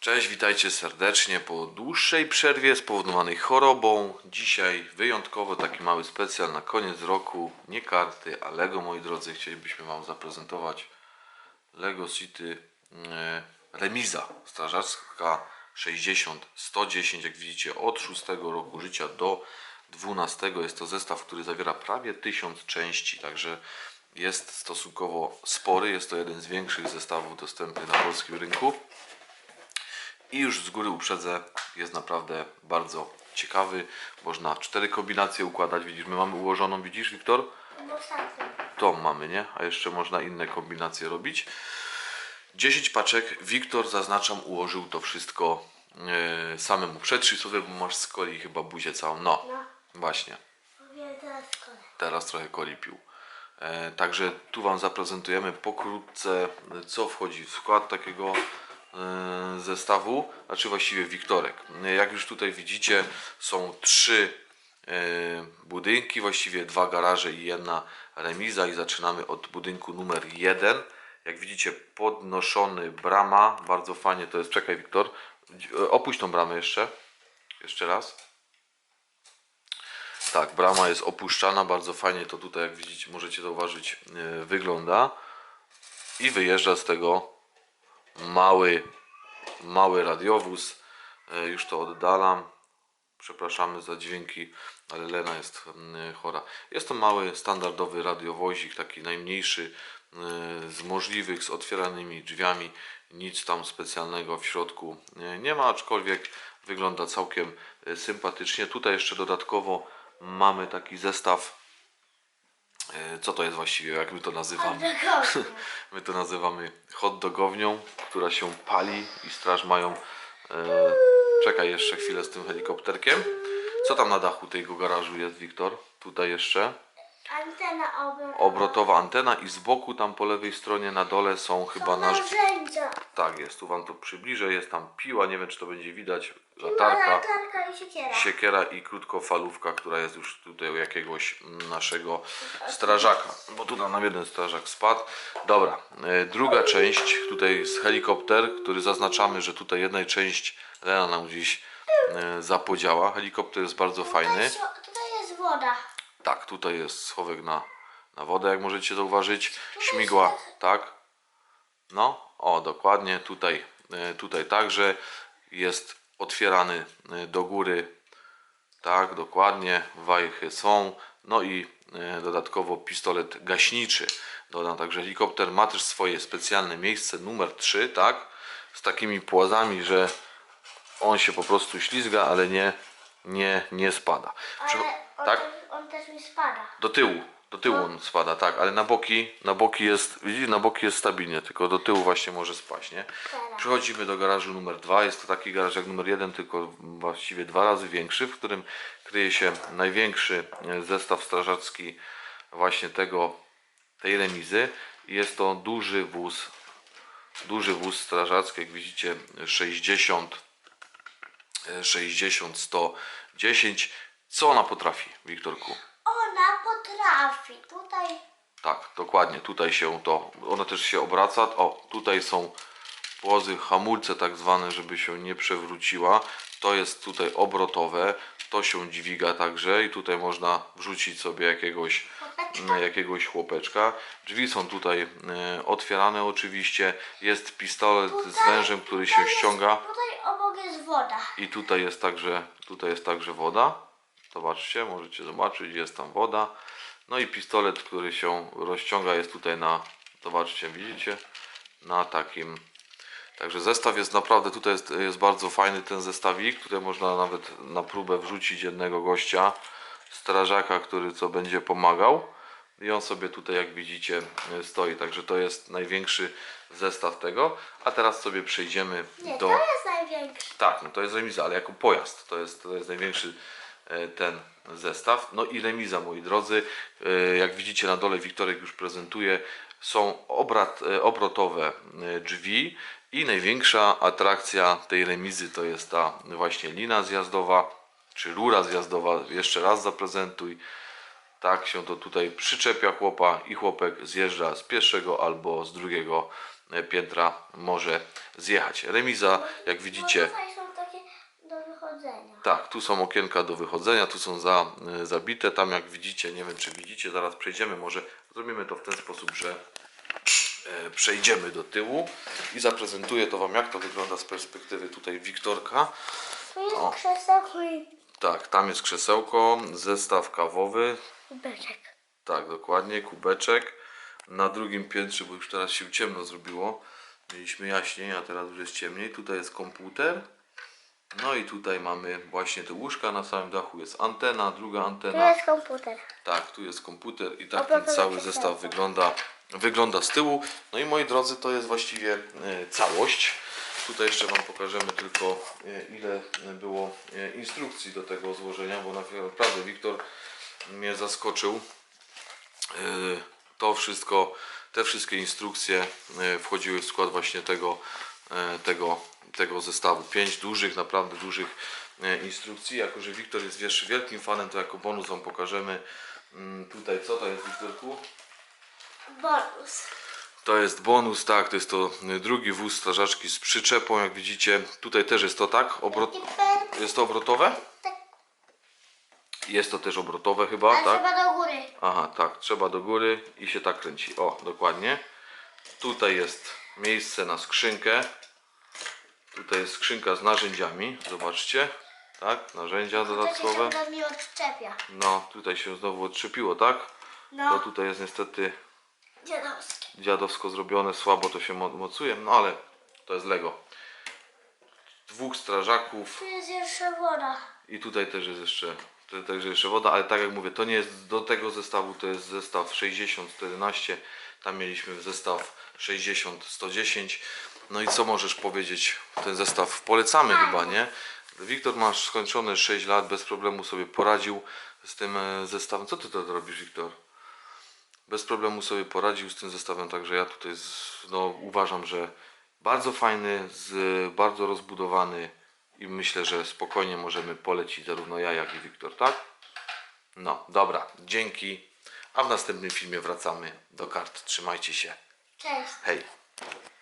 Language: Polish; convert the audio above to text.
Cześć, witajcie serdecznie po dłuższej przerwie spowodowanej chorobą. Dzisiaj wyjątkowo taki mały specjal na koniec roku. Nie karty, a Lego, moi drodzy. Chcielibyśmy Wam zaprezentować Lego City e, Remiza Strażacka 60-110. Jak widzicie, od 6 roku życia do 12 jest to zestaw, który zawiera prawie 1000 części, także jest stosunkowo spory. Jest to jeden z większych zestawów dostępnych na polskim rynku. I już z góry uprzedzę, jest naprawdę bardzo ciekawy. Można cztery kombinacje układać. Widzisz, my mamy ułożoną, widzisz, Wiktor? Bo sam To mamy, nie? A jeszcze można inne kombinacje robić. 10 paczek. Wiktor, zaznaczam, ułożył to wszystko e, samemu. Przetrzyj sobie, bo masz z coli chyba buzię całą. No, No. właśnie. teraz trochę coli pił. E, także tu Wam zaprezentujemy pokrótce, co wchodzi w skład takiego zestawu, znaczy właściwie Wiktorek. E, Jak już tutaj widzicie, są trzy e, budynki, właściwie dwa garaże i jedna remiza i zaczynamy od budynku numer jeden. Jak widzicie, podnoszony brama, bardzo fajnie to jest. Czekaj, Wiktor, e, opuść tą bramę jeszcze. Jeszcze raz. Tak, brama jest opuszczana, bardzo fajnie to tutaj, jak widzicie, możecie zauważyć, yy, wygląda. I wyjeżdża z tego mały, mały radiowóz. Yy, Już to oddalam. Przepraszamy za dźwięki, ale Lena jest yy, chora. Jest to mały, standardowy radiowozik, taki najmniejszy yy, z możliwych, z otwieranymi drzwiami. Nic tam specjalnego w środku yy, nie ma, aczkolwiek wygląda całkiem sympatycznie. Tutaj jeszcze dodatkowo mamy taki zestaw. Yy, Co to jest właściwie, jak my to nazywamy? My to nazywamy hot dogownią, która się pali i straż mają. E, czekaj jeszcze chwilę z tym helikopterkiem. Co tam na dachu tego garażu jest, Wiktor? Tutaj jeszcze Antena obrotowa. obrotowa antena i z boku tam po lewej stronie na dole są chyba nasz. Narzędzia. Tak jest, tu wam to przybliżę. Jest tam piła, nie wiem czy to będzie widać. Latarka, latarka i siekiera. siekiera i krótkofalówka, która jest już tutaj u jakiegoś naszego strażaka, bo tu nam jeden strażak spadł. Dobra, e, druga część, tutaj jest helikopter, który zaznaczamy, że tutaj jedna część Lena nam gdzieś e, zapodziała. Helikopter jest bardzo fajny. Tutaj, sio- tutaj jest woda. Tak, tutaj jest schowek na, na wodę, jak możecie zauważyć. Śmigła, tak? No, o, dokładnie. Tutaj, e, tutaj także jest otwierany e, do góry. Tak, dokładnie. Wajchy są. No i e, dodatkowo pistolet gaśniczy. Dodam także helikopter ma też swoje specjalne miejsce numer 3, tak? Z takimi płazami, że on się po prostu ślizga, ale nie, nie, nie spada. Ale tak? Też, on też mi spada. Do tyłu, do tyłu on spada, tak, ale na boki, na boki jest, widzisz, na boki jest stabilnie, tylko do tyłu właśnie może spaść, nie? Teraz. Przechodzimy do garażu numer dwa. jest to taki garaż jak numer jeden, tylko właściwie dwa razy większy, w którym kryje się największy e, zestaw strażacki właśnie tego, tej remizy. Jest to duży wóz, duży wóz strażacki, jak widzicie 60, e, 60, 110. Co ona potrafi, Wiktorku? Ona potrafi. Tutaj Tak, dokładnie. Tutaj się to, ona też się obraca. O, tutaj są płozy, hamulce tak zwane, żeby się nie przewróciła. To jest tutaj obrotowe. To się dźwiga także i tutaj można wrzucić sobie jakiegoś, chłopeczka. mm, jakiegoś chłopeczka. Drzwi są tutaj e, otwierane oczywiście. Jest pistolet z wężem, który się tutaj ściąga. Jest, tutaj obok jest woda. I tutaj jest także, tutaj jest także woda. Zobaczcie, możecie zobaczyć, jest tam woda. No i pistolet, który się rozciąga jest tutaj na, zobaczcie, widzicie, na takim. Także zestaw jest naprawdę, tutaj jest, jest bardzo fajny ten zestawik. Tutaj można nawet na próbę wrzucić jednego gościa, strażaka, który co będzie pomagał. I on sobie tutaj, jak widzicie, stoi. Także to jest największy zestaw tego. A teraz sobie przejdziemy Nie, do. to jest największy. Tak, no to jest remiza, ale jako pojazd. To jest, to jest największy ten zestaw. No i remiza, moi drodzy. E, Jak widzicie na dole Wiktorek już prezentuje. Są obrat, e, obrotowe e, drzwi i największa atrakcja tej remizy to jest ta właśnie lina zjazdowa, czy rura zjazdowa. Jeszcze raz zaprezentuj. Tak się to tutaj przyczepia chłopa i chłopek zjeżdża z pierwszego albo z drugiego e, piętra może zjechać. Remiza, jak widzicie, tutaj są takie do wychodzenia. Tak, tu są okienka do wychodzenia, tu są za, e, zabite. Tam jak widzicie, nie wiem czy widzicie, zaraz przejdziemy. Może zrobimy to w ten sposób, że e, przejdziemy do tyłu i zaprezentuję to Wam, jak to wygląda z perspektywy tutaj Wiktorka. O. Tak, tam jest krzesełko, zestaw kawowy, kubeczek. tak, dokładnie, kubeczek. Na drugim piętrze, bo już teraz się ciemno zrobiło, mieliśmy jaśniej, a teraz już jest ciemniej. Tutaj jest komputer. No i tutaj mamy właśnie te łóżka, na samym dachu jest antena, druga Tu antena. jest komputer. Tak, tu jest komputer i tak ten cały zestaw wygląda, wygląda z tyłu. No i moi drodzy, to jest właściwie e, całość. Tutaj jeszcze Wam pokażemy tylko e, ile było e, instrukcji do tego złożenia, bo naprawdę Wiktor mnie zaskoczył. To wszystko, te wszystkie instrukcje wchodziły w skład właśnie tego, tego, tego zestawu. Pięć dużych, naprawdę dużych e, instrukcji. Jako, że Wiktor jest wiesz, wielkim fanem, to jako bonus Wam pokażemy mm, tutaj co to jest Wiktorku? Bonus. To jest bonus, tak, to jest to y, drugi wóz strażaczki z przyczepą, jak widzicie. Tutaj też jest to tak, obrot... Jest to obrotowe? Tak. Jest to też obrotowe chyba, Ale tak? trzeba do góry. Aha, tak, trzeba do góry i się tak kręci. O, dokładnie. Tutaj jest miejsce na skrzynkę. Tutaj jest skrzynka z narzędziami, zobaczcie. Tak, narzędzia To dodatkowe. się mi odczepia. No, tutaj się znowu odczepiło, tak? To No. tutaj jest niestety Dziadowski. dziadowsko zrobione, słabo to się mo- mocuje, no ale to jest Lego. Dwóch strażaków Tu jest jeszcze woda. i tutaj też jest jeszcze, tutaj też jeszcze woda, ale tak jak mówię, to nie jest do tego zestawu, to jest zestaw 60-111, tam mieliśmy zestaw 60-110. No i co możesz powiedzieć, ten zestaw polecamy chyba, nie? Wiktor masz skończone 6 lat, bez problemu sobie poradził z tym e, zestawem. Co ty to robisz, Wiktor? bez problemu sobie poradził z tym zestawem, także ja tutaj z, no, uważam, że bardzo fajny, z, bardzo rozbudowany i myślę, że spokojnie możemy polecić zarówno ja, jak i Wiktor, tak? No, dobra, dzięki. A w następnym filmie wracamy do kart. Trzymajcie się. Cześć. Hej!